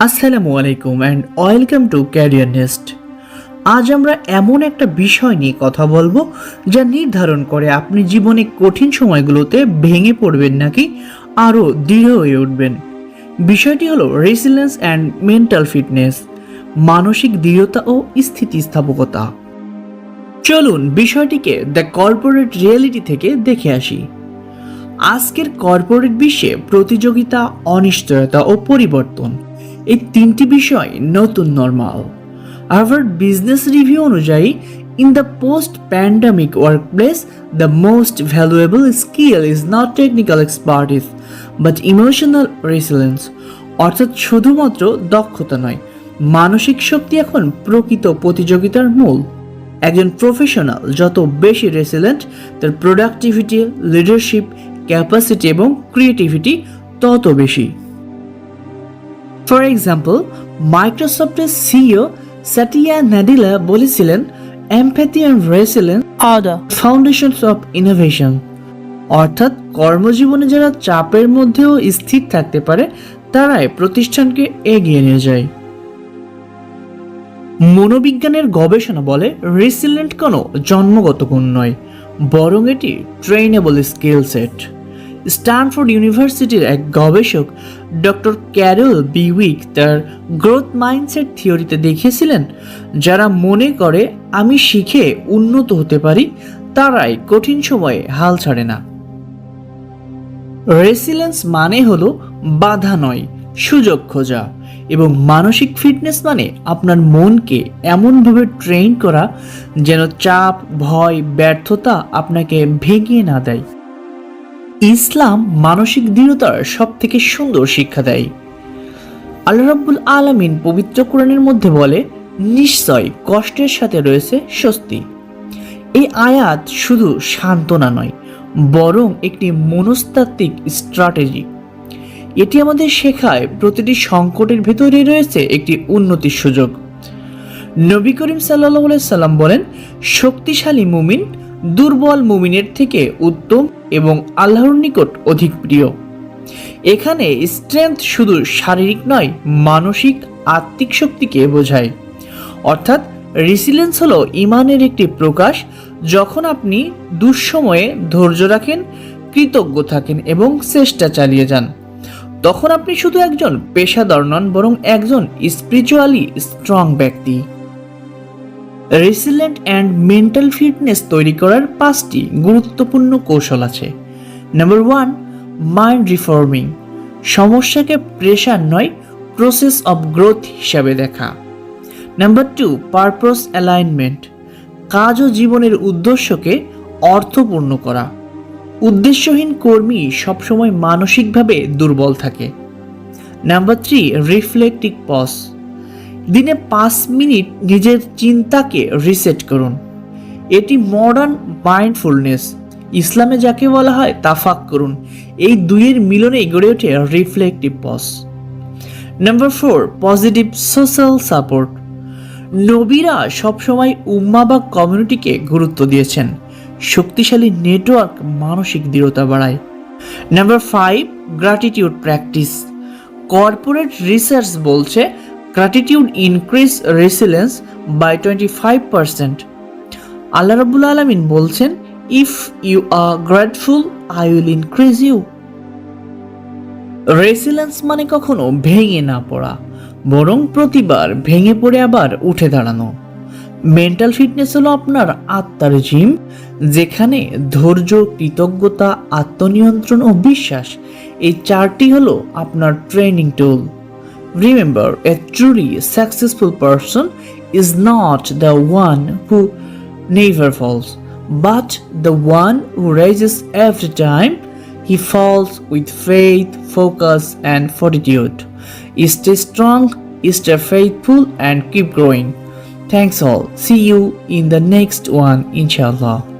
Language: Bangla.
আসসালামু আলাইকুম and welcome to career nest আজ আমরা এমন একটা বিষয় নিয়ে কথা বলব যা নির্ধারণ করে আপনি জীবনে কঠিন সময়গুলোতে ভেঙে পড়বেন নাকি আরও দৃঢ় হয়ে উঠবেন। বিষয়টি হলো রেসিলেন্স অ্যান্ড মেন্টাল ফিটনেস মানসিক দৃঢ়তা ও স্থিতিস্থাপকতা। চলুন বিষয়টিকে দ্য কর্পোরেট রিয়েলিটি থেকে দেখে আসি। আজকের কর্পোরেট বিশ্বে প্রতিযোগিতা, অনিশ্চয়তা ও পরিবর্তন এই তিনটি বিষয় নতুন নর্মাল হার্ভার্ড বিজনেস রিভিউ অনুযায়ী in the post pandemic workplace the most valuable skill is not technical expertise but emotional resilience অর্থাৎ শুধুমাত্র দক্ষতা নয়, মানসিক শক্তি এখন প্রকৃত প্রতিযোগিতার মূল। একজন প্রফেশনাল যত বেশি রেসিলেন্ট তার প্রোডাক্টিভিটি লিডারশিপ ক্যাপাসিটি এবং ক্রিয়েটিভিটি তত বেশি। ফর এক্সাম্পল মাইক্রোসফটের সিইও সাটিয়া নাডিলা বলেছিলেন empathy and resilience are the foundations of innovation অর্থাৎ কর্মজীবনে যারা চাপের মধ্যেও স্থির থাকতে পারে, তারাই প্রতিষ্ঠানকে এগিয়ে নিয়ে যায়। মনোবিজ্ঞানের গবেষণা বলে রেসিলেন্ট কোনো জন্মগত গুণ নয়, বরং এটি ট্রেনেবল স্কিল সেট স্ট্যানফোর্ড ইউনিভার্সিটির এক গবেষক, ডক্টর ক্যারল বিউইক তার গ্রোথ মাইন্ডসেট থিওরিতে দেখিয়েছিলেন, যারা মনে করে আমি শিখে উন্নত হতে পারি, তারাই কঠিন সময়ে হাল ছাড়ে না। রেসিলেন্স মানে হলো বাধা নয়, সুযোগ খোঁজা, এবং মানসিক ফিটনেস মানে আপনার মনকে এমনভাবে ট্রেন করা যেন চাপ, ভয়, ব্যর্থতা আপনাকে ভেঙে না দেয়। ইসলাম মানসিক দৃঢ়তার সব থেকে সুন্দর শিক্ষা দেয়। আল্লাহ রাব্বুল আলামিন পবিত্র কোরআনের মধ্যে বলে, নিশ্চয় কষ্টের সাথে রয়েছে স্বস্তি। এই আয়াত শুধু সান্ত্বনা নয়, বরং একটি মনস্তাত্ত্বিক স্ট্র্যাটেজি। এটি আমাদের শেখায় প্রতিটি সংকটের ভেতরে রয়েছে একটি উন্নতির সুযোগ। নবী করিম সাল্লাহ সাল্লাম বলেন, শক্তিশালী মুমিন দুর্বল মুমিনের থেকে উত্তম এবং আল্লাহর নিকট অধিক প্রিয়। এখানে স্ট্রেংথ শুধু শারীরিক নয়, মানসিক, আত্মিক শক্তিকে বোঝায়। অর্থাৎ রেসিলেন্স হলো ইমানের একটি প্রকাশ, যখন আপনি দুঃসময়ে ধৈর্য রাখেন, কৃতজ্ঞ থাকেন এবং চেষ্টা চালিয়ে যান। তখন আপনি শুধু একজন পেশাদার নন, বরং একজন স্পিরিচুয়ালি স্ট্রং ব্যক্তি। রেসিলেন্ট অ্যান্ড মেন্টাল ফিটনেস তৈরি করার পাঁচটি গুরুত্বপূর্ণ কৌশল আছে। Number one, mind reframing. সমস্যাকে প্রেশার নয়, প্রসেস অব গ্রোথ হিসাবে দেখা। Number two purpose alignment. কাজ ও জীবনের উদ্দেশ্যকে অর্থপূর্ণ করা। উদ্দেশ্যহীন কর্মী সবসময় মানসিকভাবে দুর্বল থাকে। Number three, reflective pause. দিনে পাঁচ মিনিট নিজের চিন্তাকে রিসেট করুন। এটি মডার্ন মাইন্ডফুলনেস ইসলামে যাকে বলা হয় তাফাক করুন। এই দুইয়ের মিলনে গড়ে ওঠে reflective pause number four positive social support নবীরা সবসময় উম্মা বা কমিউনিটিকে গুরুত্ব দিয়েছেন। শক্তিশালী নেটওয়ার্ক মানসিক দৃঢ়তা বাড়ায়। Number five gratitude practice corporate research বলছে gratitude increase resilience by twenty five percent আল্লাহ রাবুল আলমিন বলছেন if you are grateful I will increase you resilience মানে কখনো ভেঙে না পড়া, বরং প্রতিবার ভেঙে পড়ে আবার উঠে দাঁড়ানো। মেন্টাল ফিটনেস হলো আপনার আত্মার জিম যেখানে ধৈর্য, কৃতজ্ঞতা, আত্মনিয়ন্ত্রণ ও বিশ্বাস, এই চারটি হলো আপনার training tool Remember, a truly successful person is not the one who never falls, but the one who rises every time he falls with faith, focus, and fortitude. Stay strong, stay faithful, and keep growing. Thanks all. See you in the next one, inshallah.